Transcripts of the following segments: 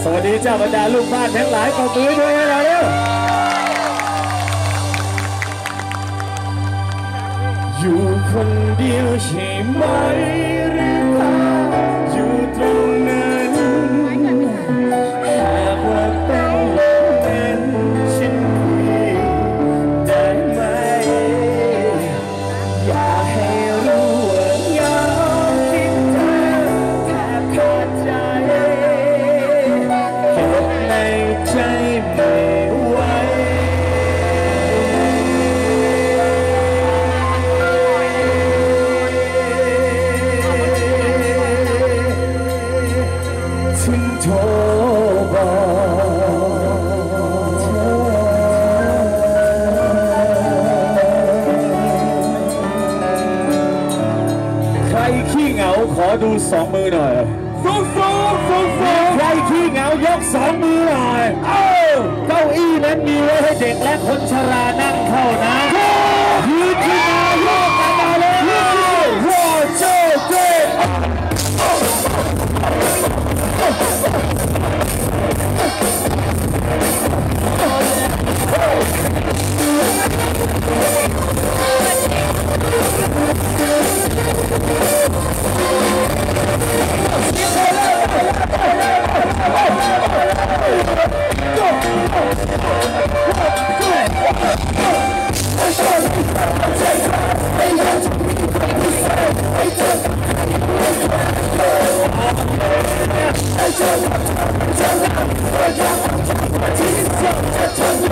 สวัสดีเจ้าบรรดาลูกบ้านทั้งหลายขอมือด้วยให้เราเร็วอยู่คนเดียวใช่ไหมหรือเปล่าอยู่ตรงนั้น ดูสองมือหน่อยฟูฟูฟูฟูใครขี้เหงายกสองมือหน่อย เอ้าเก้าอี้นั้นมีไว้ให้เด็กและคนชรานั่งเข้านะยืนขึ้น 这战场千百热血战士一路向前飞驰捍卫的勇士 fighting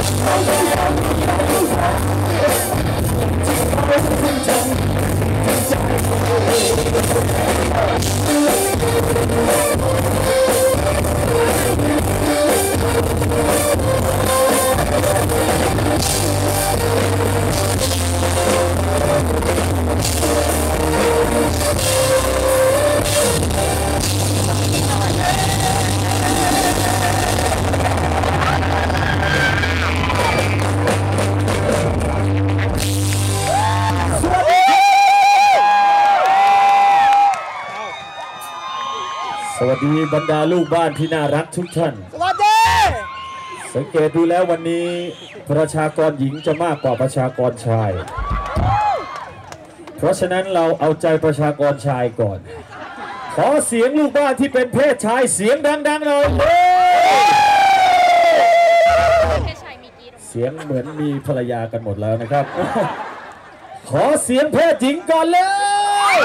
一条大路分两边随你要走哪一 ดีบรรดาลูกบ้านที่น่ารักทุกท่าน สวัสดีสสังเกตดูแล้ววันนี้ประชากรหญิงจะมากกว่าประชากรชาย เพราะฉะนั้นเราเอาใจประชากรชายก่อน ขอเสียงลูกบ้านที่เป็นเพศชายเสียงดังๆหน่อยเย้เพชรชัยมีกรีดเสียงเหมือนมีภรรยากันหมดแล้วนะครับ ขอเสียงเพศหญิงก่อนเลย